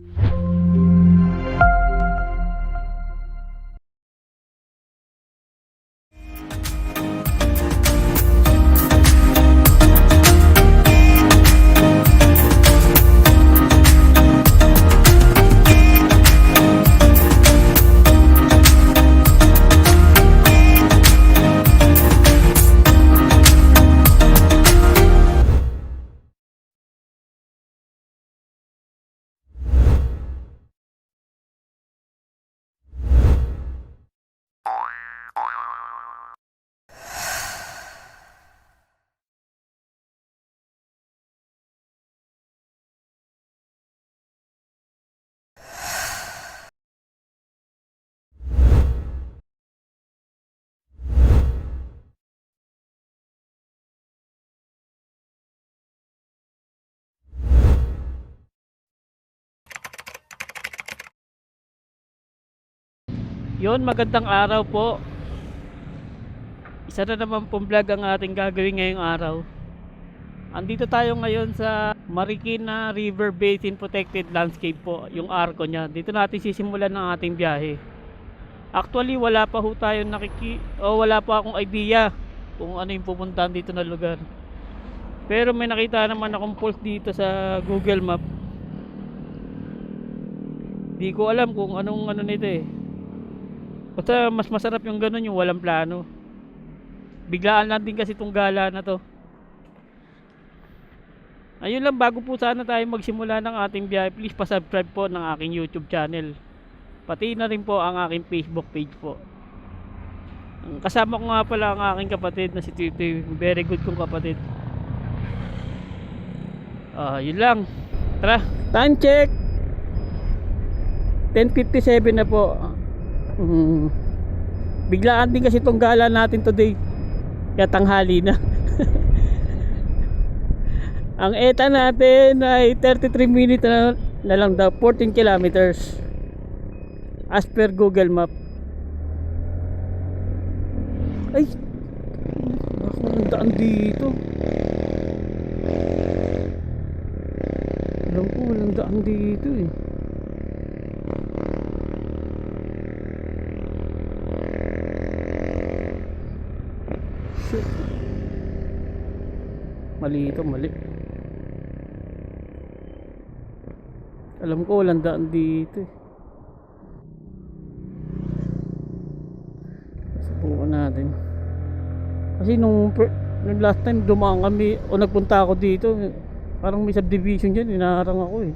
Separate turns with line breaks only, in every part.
Thank you. Yon, magandang araw po. Isa na naman pong vlog ang ating gagawin ngayong araw. Andito tayo ngayon sa Marikina River Basin Protected Landscape po, yung arko niya. Dito natin sisimulan ang ating biyahe. Actually, wala pa ho tayo nakiki... O wala pa akong idea kung ano yung pupuntahan dito na lugar. Pero may nakita naman akong post dito sa Google Map. Di ko alam kung anong ano nito eh. Basta mas masarap yung ganun yung walang plano. Biglaan lang din kasi itong gala na to. Ayun lang bago po sana tayo magsimula ng ating biyahe, please pa-subscribe po ng aking YouTube channel. Pati na rin po ang aking Facebook page po. Kasama ko nga pala ang aking kapatid na si Tito, very good kong kapatid. Ah, yun lang. Tara, time check. 10:57 na po. Mm. Biglaan din kasi itong gala natin today. Kaya tanghali na. Ang ETA natin ay 33 minutes na, na lang daw. 14 kilometers. As per Google Map. Ay! Ako ang daan dito. Alam ko walang daan dito eh. Mali ito, mali. Alam ko walang daan dito eh. Subukan natin. Kasi nung, nung last time dumaan kami o nagpunta ako dito, parang may subdivision dyan, inaharang ako eh.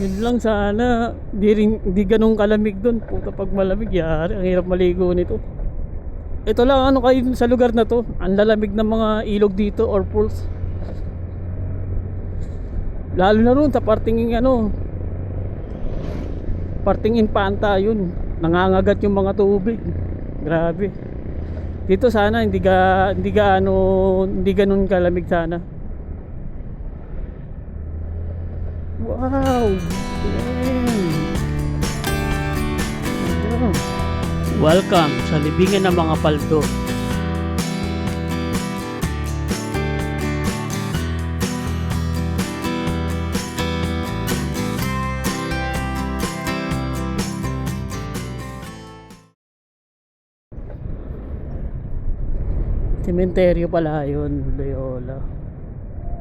Yun lang sana, di, rin, di ganun kalamig doon. Puta pag malamig, yari, ang hirap maligo nito. Ito lang ano kayo sa lugar na to, ang lalamig ng mga ilog dito or pools. Lalo na ron sa parting ano, parting Infanta yun, nangangagat yung mga tubig. Grabe. Dito sana hindi ga hindi ga ano, hindi ganun kalamig sana. Wow! Damn! Damn. Welcome sa libingan ng mga paldo. Cementerio pala yun, Loyola.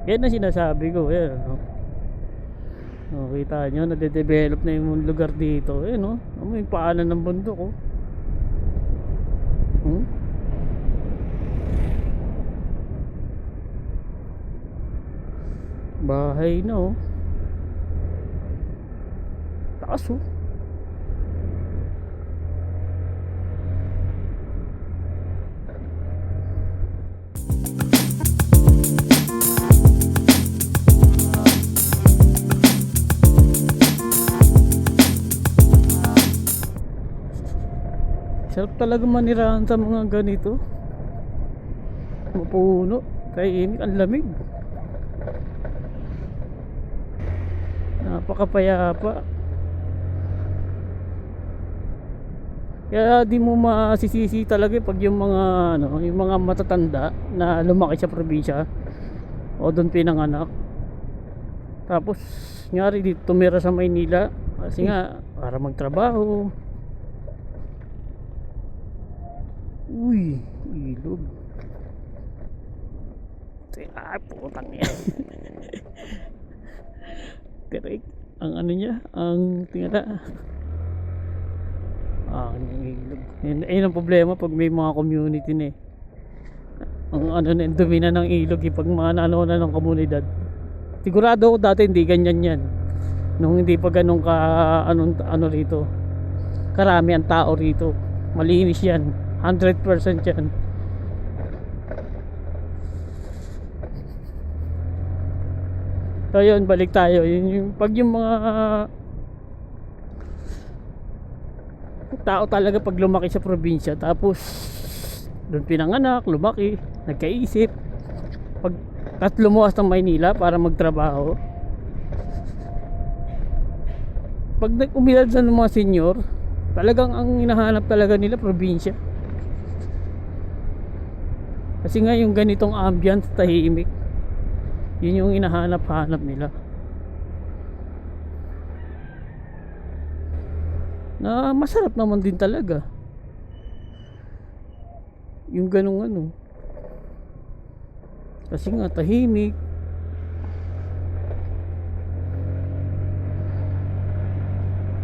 Yan ang sinasabi ko, yan. No? Oh, kita nyo, nade-develop na yung lugar dito. Eh, no? Ano yung paanan ng bundok, oh. Hmm? Bahay na, oh. Taas, oh. Sarap talaga manirahan sa mga ganito. Mapuno. Kainit. Ang lamig. Napakapayapa. Kaya di mo masisisi talaga pag yung mga ano, yung mga matatanda na lumaki sa probinsya o doon pinanganak. Tapos, nyari dito tumira sa Maynila. Kasi nga, para magtrabaho. Uy, ilog. Ay, putang yan. Direk, ang ano niya, ang tingala. Ah, yung ilog. Yun, ayun ang problema pag may mga community na eh. Ang ano na, dumi na ng ilog eh, pag mga ano na ng komunidad. Sigurado ako dati hindi ganyan yan. Nung hindi pa ganun ka, anong, ano rito. Karami ang tao rito. Malinis yan. 100% yan. So yun, balik tayo. Yun, yung, pag yung mga tao talaga pag lumaki sa probinsya tapos doon pinanganak, lumaki, nagkaisip pag at lumuwas ng Maynila para magtrabaho pag nag- umilad sa mga senior talagang ang hinahanap talaga nila probinsya kasi nga yung ganitong ambience tahimik. Yun yung hinahanap-hanap nila. Na masarap naman din talaga. Yung ganong ano. Kasi nga tahimik.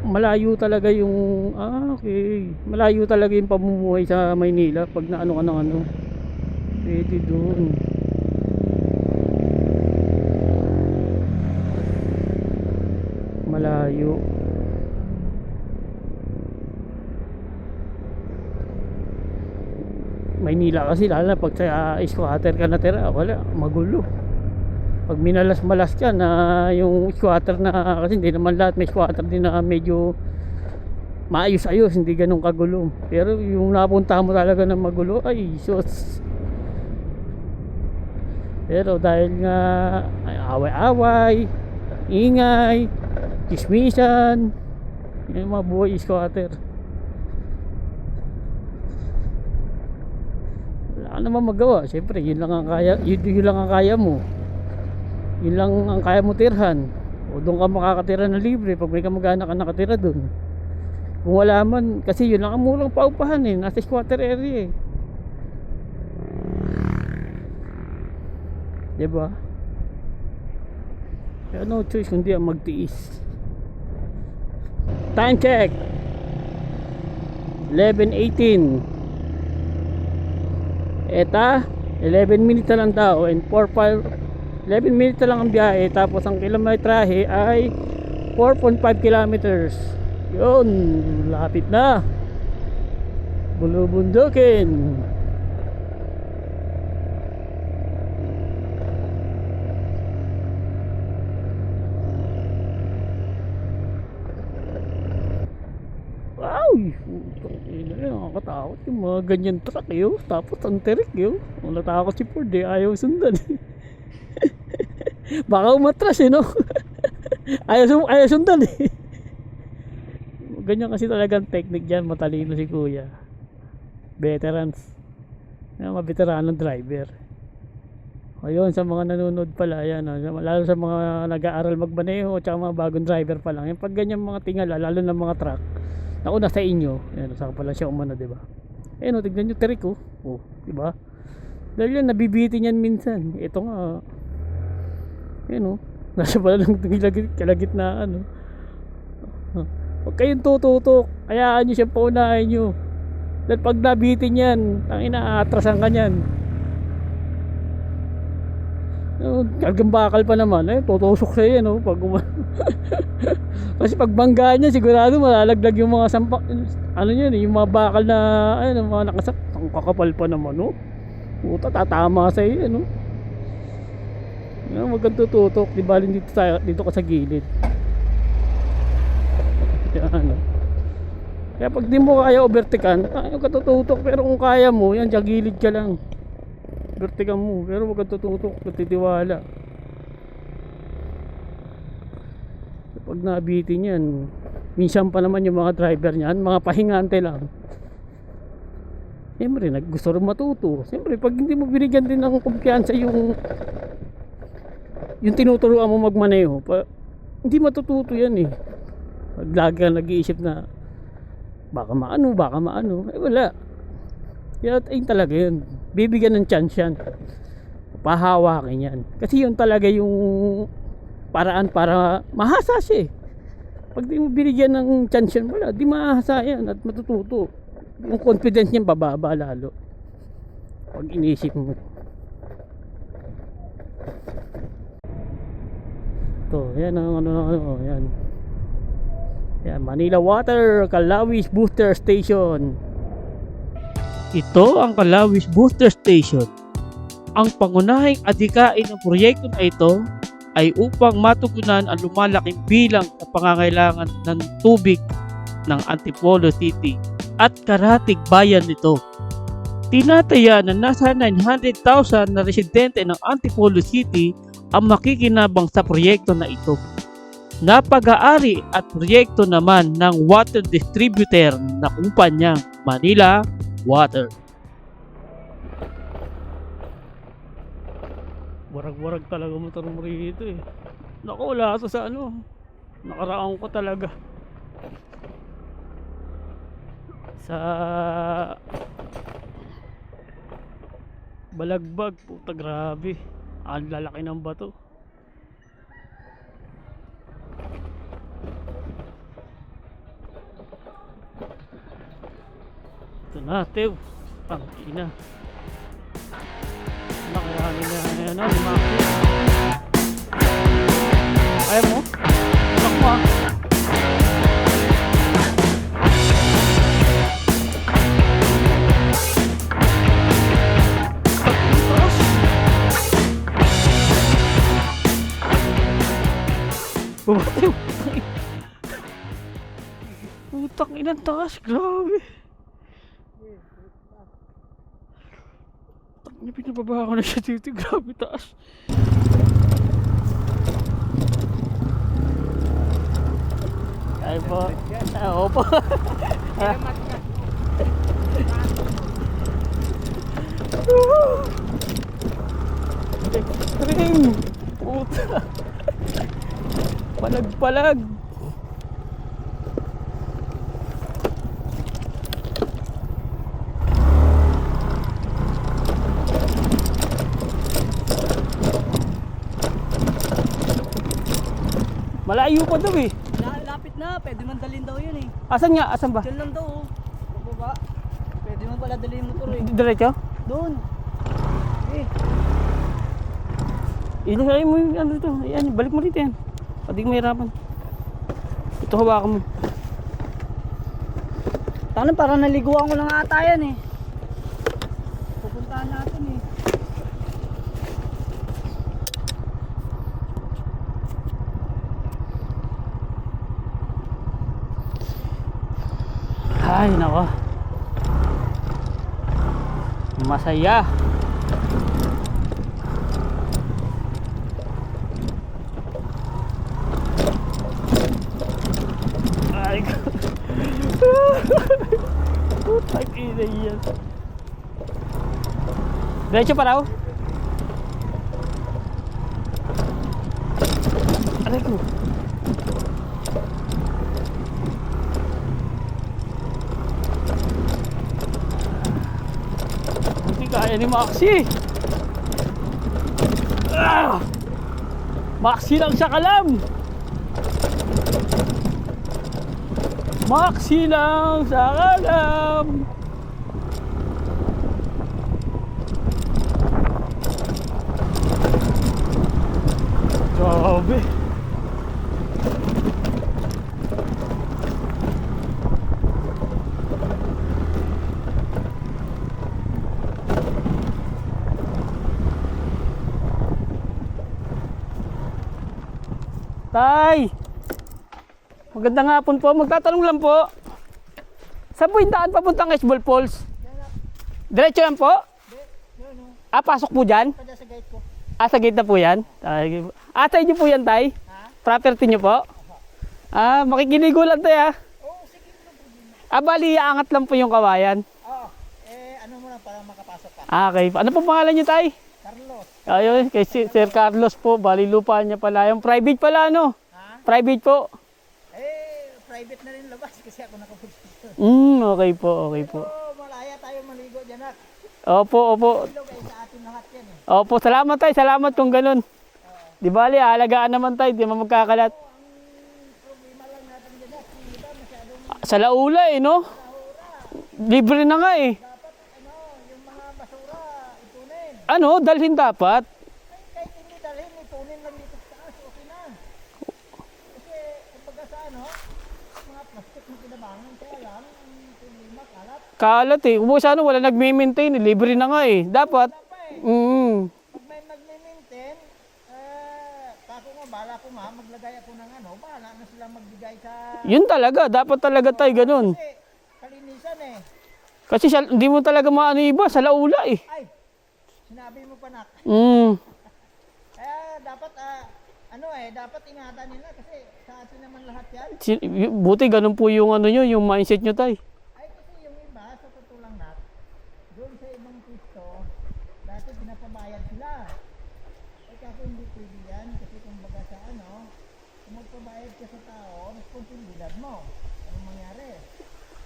Malayo talaga yung ah okay. Malayo talaga yung pamumuhay sa Maynila pag naano ka ng ano pwede doon. Malayo. Maynila kasi lalo na pag sa squatter ka natira wala magulo. Pag minalas-malas ka na yung squatter na kasi hindi naman lahat may squatter din na medyo maayos-ayos hindi ganun kagulo. Pero yung napunta mo talaga ng magulo ay sus pero dahil nga ay, away-away ingay kismisan yung mga buhay squatter wala ka naman magawa. Syempre yun lang ang kaya yun, yun lang ang kaya mo. Yun lang ang kaya mo tirhan. O doon ka makakatira na libre. Pag may kamag-anak ka nakatira doon. Kung wala man kasi yun lang ang murang paupahan eh. Nasa squatter area eh diba kaya no choice kundi ang magtiis time check 11.18 Eta, 11 minutes lang daw and 4, 5, 11 minutes lang ang biyahe tapos ang kilometrahe ay 4.5 kilometers. Yun, lapit na. Bulubundukin. Wow! Putang ina yan, nakakatakot yung mga ganyan truck yun. Tapos ang tirik yun. Wala takot si Ford eh, ayaw sundan. Baka umatras eh no? ayaw, ayaw sundan eh. Ganyan kasi talagang technique dyan, matalino si kuya. Veterans. Yan, mga veteranong driver. Ayun, sa mga nanonood pala, yan, ah, lalo sa mga nag-aaral magmaneho, tsaka mga bagong driver pa lang. Yung pag ganyan mga tingala, lalo ng mga truck, Naku, nasa inyo. Ayan, saka pala siya umano, di ba? Ayan, o, tignan nyo, terik, oh. Oh, di ba? Dahil yan, nabibitin yan minsan. Ito nga, ayan, oh. Nasa pala ng kalagit, kalagitnaan, oh. Huwag kayong tututok. Hayaan nyo siya paunahin nyo. Dahil pag nabitin yan, ang inaatrasan ka niyan. Oh, Kargang bakal pa naman, eh, tutusok sa yan, oh, pag uma- Kasi pag banggaan niya, sigurado malalaglag yung mga sampak, ano yun, eh, yung mga bakal na, yung mga nakasak, ang kakapal pa naman, oh. Puta, tatama sa iyo, no? Yan, wag kang tututok, di ba, dito, tayo, dito ka sa gilid. Ano. Kaya pag di mo kaya overtaken, ayaw ka tututok, pero kung kaya mo, yan, sa gilid ka lang. Vertigan mo, pero wag kang tututok, titiwala. Pag nabitin yan, minsan pa naman yung mga driver niyan, mga pahingante lang. Siyempre, gusto rin matuto. Siyempre, pag hindi mo binigyan din ng kumpiyansa yung yung tinuturuan mo magmaneho, pa, hindi matututo yan eh. Pag lagi kang nag-iisip na baka maano, baka maano, eh wala. Kaya ayun talaga yun. Bibigyan ng chance yan. Pahawakin yan. Kasi yun talaga yung paraan para mahasa siya eh. Pag di mo binigyan ng chance yan, wala, di mahasa yan at matututo. Yung confidence niya bababa lalo. Pag inisip mo. Ito, yan ang ano, ano, ano, yan. Yan, Manila Water, Kalawis Booster Station. Ito ang Kalawis Booster Station. Ang pangunahing adhikain ng proyekto na ito ay upang matugunan ang lumalaking bilang sa pangangailangan ng tubig ng Antipolo City at karatig bayan nito. Tinataya na nasa 900,000 na residente ng Antipolo City ang makikinabang sa proyekto na ito. Napag-aari at proyekto naman ng water distributor na kumpanyang Manila Water. Warag-warag talaga motor mo rito eh. Naku, wala ka sa ano. Nakaraan ko talaga. Sa Balagbag, puta grabe. Ang lalaki ng bato. Ito na, Tew. Ang ina. Nakarami na yan, ano, lumaki. Ayaw mo? Anak mo ah. Bumatiw. Putang inang taas, grabe. Putang ina, pinababa ko na siya dito, grabe taas. Ay po. Ah, opo. Extreme. Puta. Palag-palag. Malayo pa daw eh.
La- Lapit na, pwede man dalhin daw yun eh.
Asan nga? Asan ba?
Diyan lang daw oh. Bababa. Pwede man pala dalhin yung motor eh.
Diretso?
Doon. Eh,
Ilagay mo yung ano to. Yan, balik mo rito yan. Pwede ko mahirapan. Ito hawakan mo.
Tangan parang naliguan ko lang ata yan eh. Pupuntahan natin eh.
Ay, nako. Masaya. Ay, ko. Putang ina yan. Diretso pa kaya ni Maxi. Ah! Maxi lang sa kalam. Maxi lang sa kalam. Grabe. Tay! Magandang hapon po. Magtatanong lang po. Saan po yung daan papuntang Esbol Falls? Diretso yan po? Ah, pasok po dyan?
Sa gate ko.
Ah, sa gate na po yan? Ah, sa inyo po yan, Tay? Property nyo po? Ah, makikiligo lang tayo ah. Ah, bali, aangat lang po yung kawayan.
Oo. Eh, ano mo lang para makapasok ka.
Ah, okay. Ano po pangalan nyo, Tay?
Carlos.
Ayun, kay si- Sir Carlos po, bali lupa niya pala. Yung private pala, ano?
Ha?
Private po.
Private na rin labas kasi ako nakapunta.
Hmm, okay po, okay po.
So, malaya tayo maligo dyan at
Opo, opo.
ilog ay sa atin lahat yan eh.
Opo, salamat tayo, salamat kung ganun. Di bali, alagaan naman tayo, di mo magkakalat.
Ang problema lang natin dyan at yung iba masyadong
Sa laula eh, no? Libre na nga eh.
dapat ano, yung mga basura itunin.
Ano, dalhin dapat.
Kahit hindi dalhin, itunin lang dito sa taas, okay na. Kasi, kumbaga sa ano, kalat.
Eh. Kung sa ano, wala nagme-maintain, eh. libre na nga eh. Dapat.
Eh.
Mm.
Pag may nagme-maintain, eh, kako nga, bala ko nga, maglagay ako ng ano, bahala na sila magbigay sa...
Yun talaga, dapat talaga tayo ganun.
Kasi, kalinisan eh.
Kasi sa, hindi mo talaga maano iba, sa laula eh.
Ay, sinabi mo pa nak.
Mm.
Kaya dapat, ah, ano eh, dapat ingatan nila kasi sa atin naman lahat yan.
Buti ganun po yung ano nyo, yung mindset nyo tay.
Ay, kasi yung iba, sa totoo lang nak, doon sa ibang pisto, dati pinapabayad sila. Eh kasi hindi pwede yan, kasi kumbaga sa ano, kung magpabayad ka sa tao, responsibilidad mo. Anong mangyari?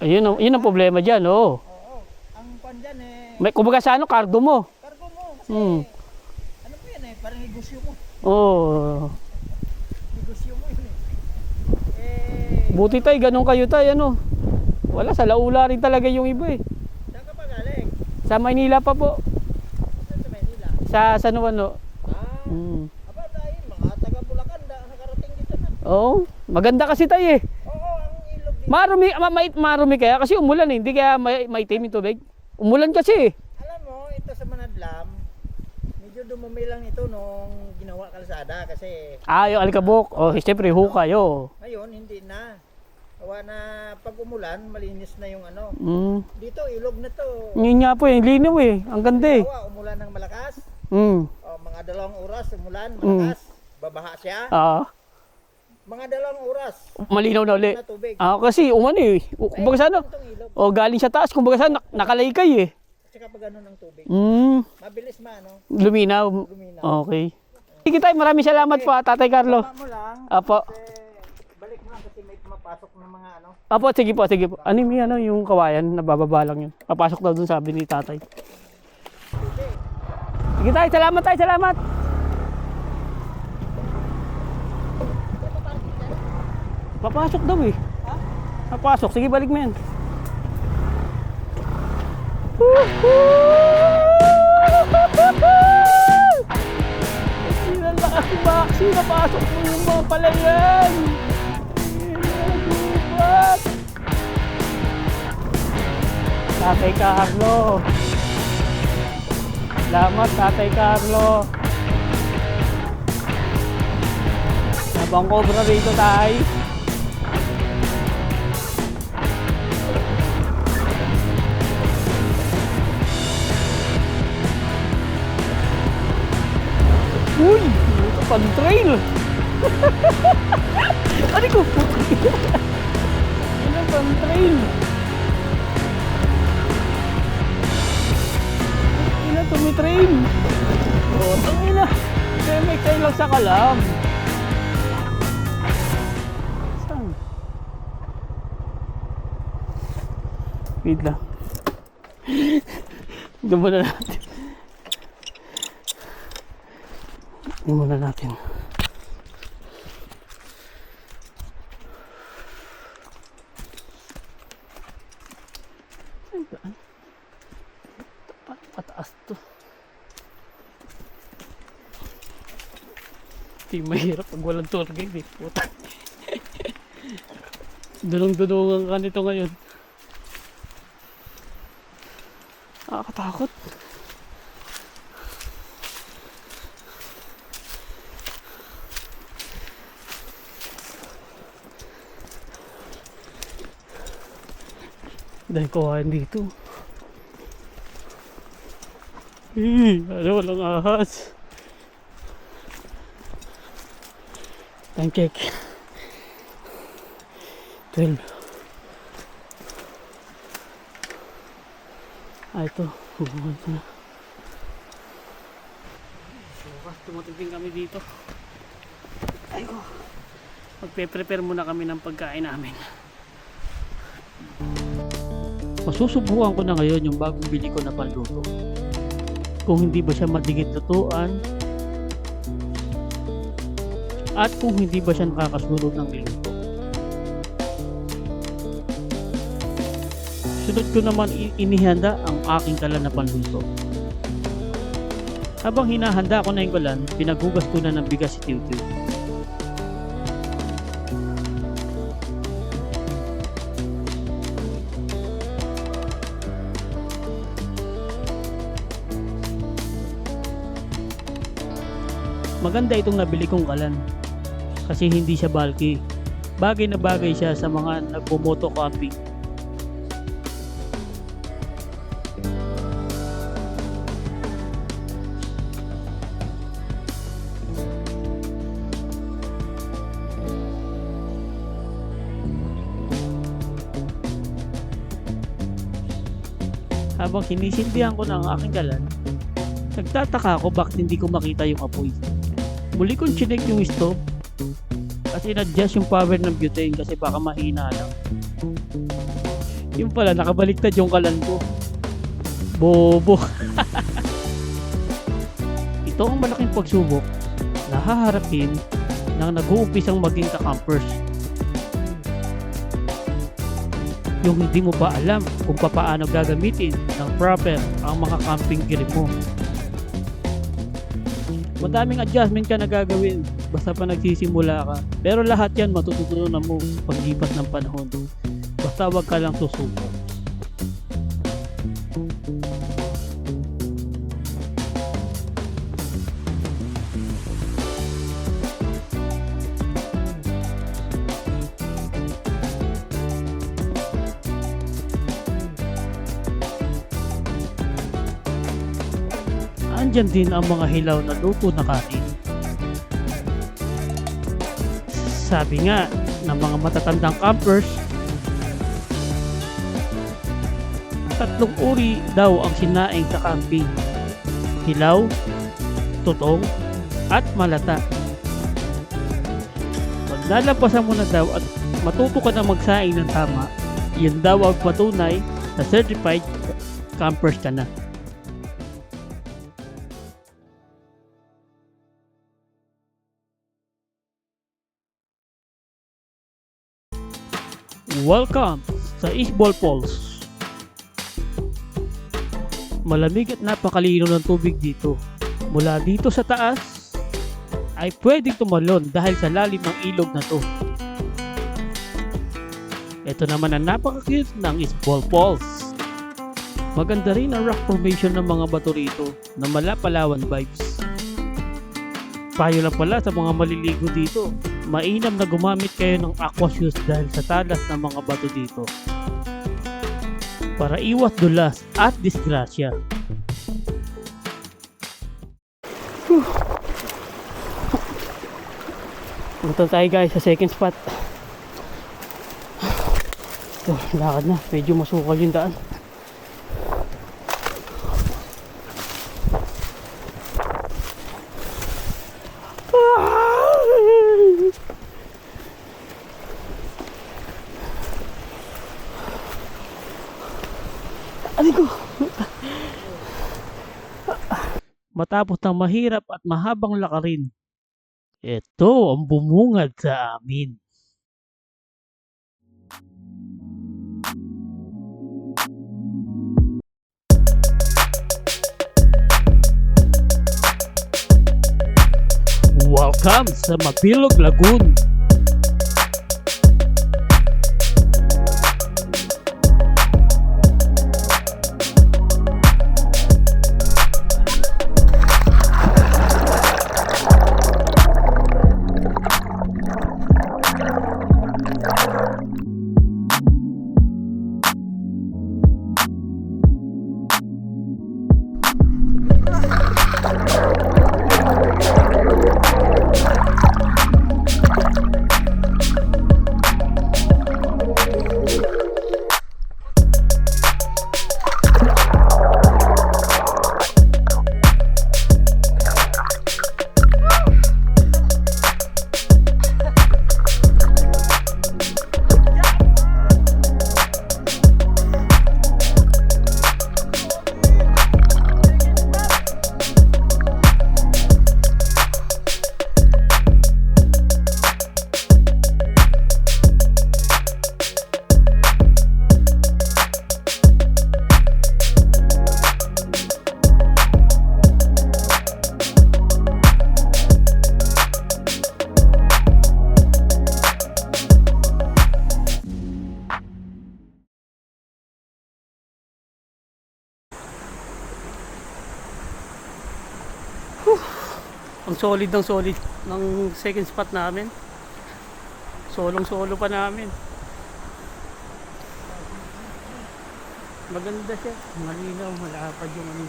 Ayun, ang- yun ang problema dyan, oo.
Oo, ang kwan dyan eh,
May, kumbaga sa ano, kardo mo.
kargo mo. Kasi,
Hmm.
ano po yan eh, parang negosyo mo.
Oo.
Negosyo mo yun eh.
Buti tay, ganun kayo tay, ano. Wala, sa laula rin talaga yung iba eh.
saan ka pa galing?
Sa Maynila pa po.
Saan sa Manila?
Sa San Juan, no.
Ah,
Mm.
aba dahil mga taga Bulacan da nakarating dito na.
Oo, maganda kasi tay eh.
Oo, ang ilog dito.
Marumi, ma, ma, marumi kaya kasi umulan eh. Hindi kaya may, maitim yung tubig. Umulan kasi eh.
Alam mo, ito sa Manadlam, medyo dumumi lang ito nung ginawa kalsada kasi
Ah, yung alikabok. Oh, siyempre, hukay, oh.
ngayon hindi na. Kawa na pag umulan, malinis na yung ano.
Mm.
Dito, ilog na to.
Yun nga po, yung linaw eh. Ang ganda eh.
Kawa, umulan ng malakas.
Mm.
O, mga dalawang oras, umulan, malakas. Babaha siya.
Ah,
Mga dalawang oras
malinaw na uli.
na tubig.
Ah, kasi umano eh. Kumbaga sa ano,
Itong ilog.
o galing sa taas, kumbaga sa nak- nakalaykay eh.
Tsaka pag ano ng tubig.
Mm,
Mabilis ma, ano?
luminaw.
Luminaw.
Okay. Sige tayo, maraming salamat po, ah, Tatay Carlo.
Tama mo lang.
Apo.
Kasi balik mo lang kasi may pumapasok ng mga ano.
Apo, sige po, sige po. Ano yung, ano, yung kawayan, nabababa lang yun. Papasok daw dun sabi ni tatay. Sige tayo, salamat tayo, salamat. Papasok daw eh.
Ha?
Papasok, sige balik mo yan. Sino lakas si Baxi, napasok mo yung mga palayan. Gubat. Tatay Carlo. Salamat, Tatay Carlo. Nabang cobra rito tayo. Uy! Ito pang trail! ano ko? Pang trail? Ina tumitrain. Oh, tangina. Kaya may trail lang sa kalam. Saan? Wait lang. Doon muna natin. Doon muna natin. Saan ba? Pa- Pataas to. Di mahirap pag walang tour guide eh. Puta. Dunong-dunungan ka nito ngayon. Nakakatakot. Dahil kuhain dito. Eh, ano, walang ahas. Check. 12. Ah, ito. Hubungan ko na. Tumating din kami dito. Ayoko. Magpe-prepare muna kami ng pagkain namin. Masusubukan ko na ngayon yung bagong bili ko na panluto. Kung hindi ba siya madigit lutuan at kung hindi ba siya nakakasunod ng niluto. Sunod ko naman inihanda ang aking kalan na panluto. Habang hinahanda ko na yung kalan, pinaghugas ko na ng bigas si Tiw-Tiw. Maganda itong nabili kong kalan kasi hindi siya bulky. Bagay na bagay siya sa mga nagpo-moto camping. Habang sinisindihan ko ang aking galan, nagtataka ako bakit hindi ko makita yung apoy. Muli kong chinek yung stove at in-adjust yung power ng butane kasi baka mahina lang. Yung pala, nakabaliktad yung kalan ko. Bobo. Ito ang malaking pagsubok na haharapin ng nag-uumpisang maging ka-campers. Yung hindi mo pa alam kung paano gagamitin ng proper ang mga camping gear mo. Madaming adjustment ka na gagawin basta pa nagsisimula ka. Pero lahat yan matututunan mo paglipas ng panahon. Basta wag ka lang susuko. Andyan din ang mga hilaw na luto na kanin. Sabi nga ng mga matatandang campers, tatlong uri daw ang sinaing sa camping. Hilaw, tutong, at malata. Pag nalampasan mo na daw at matuto ka na magsaing ng tama, yun daw ang patunay na certified campers ka na. Welcome sa Isbol Falls. Malamig at napakalino ng tubig dito. Mula dito sa taas ay pwedeng tumalon dahil sa lalim ng ilog na to. Ito naman ang napaka-cute ng Isbol Falls. Maganda rin ang rock formation ng mga bato rito na malapalawan vibes. Payo lang pala sa mga maliligo dito. Mainam na gumamit kayo ng aqua shoes dahil sa talas ng mga bato dito. Para iwas dulas at disgrasya. Punta tayo guys sa second spot. Ito, lakad na. Medyo masukal yung daan. Matapos ng mahirap at mahabang lakarin, ito ang bumungad sa amin. Welcome sa Mabilog Lagoon. Solid ng solid ng second spot namin. Solong solo pa namin. Maganda siya. Malinaw, malapad yung ano.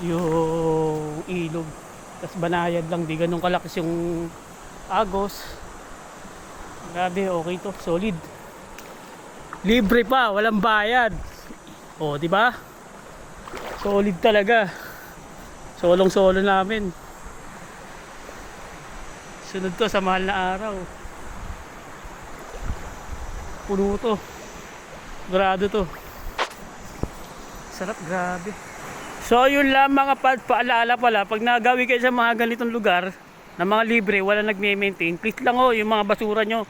Yung ilog. Tapos banayad lang, di ganun kalakas yung agos. Grabe, okay to. Solid. Libre pa, walang bayad. O, di ba? Solid talaga. Solong solo namin. Sunod to sa mahal na araw. Puno to. Grado to. Sarap, grabe. So yun lang mga pads, paalala pala, pag nagawi kayo sa mga ganitong lugar, na mga libre, wala nagme-maintain, please lang oh, yung mga basura nyo.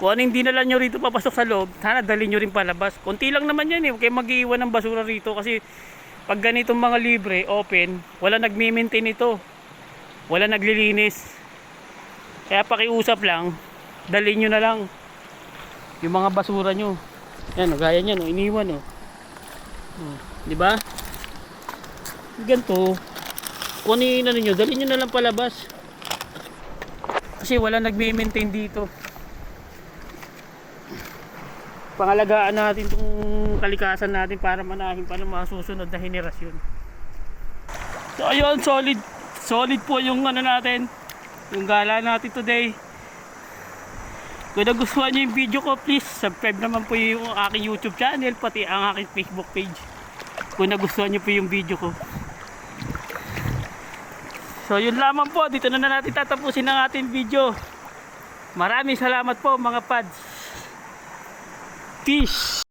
Kung ano hindi nala nyo rito papasok sa loob, sana dali nyo rin palabas. Konti lang naman yan eh, huwag kayo mag-iwan ng basura rito kasi pag ganitong mga libre, open, wala nagme-maintain ito. Wala naglilinis. Kaya pakiusap lang, dali nyo na lang yung mga basura nyo. Yan, oh, gaya niyan, oh, iniwan oh. oh di ba? Ganto. Kung ano yung ano nyo, na lang palabas. Kasi wala nagme-maintain dito. Pangalagaan natin itong kalikasan natin para manahin pa ng mga susunod na henerasyon. So ayun, solid. Solid po yung ano natin. Yung gala natin today. Kung nagustuhan nyo yung video ko, please subscribe naman po yung aking YouTube channel, pati ang aking Facebook page. Kung nagustuhan nyo po yung video ko. So yun lamang po, dito na, na natin tatapusin ang ating video. Maraming salamat po mga pads. Fish.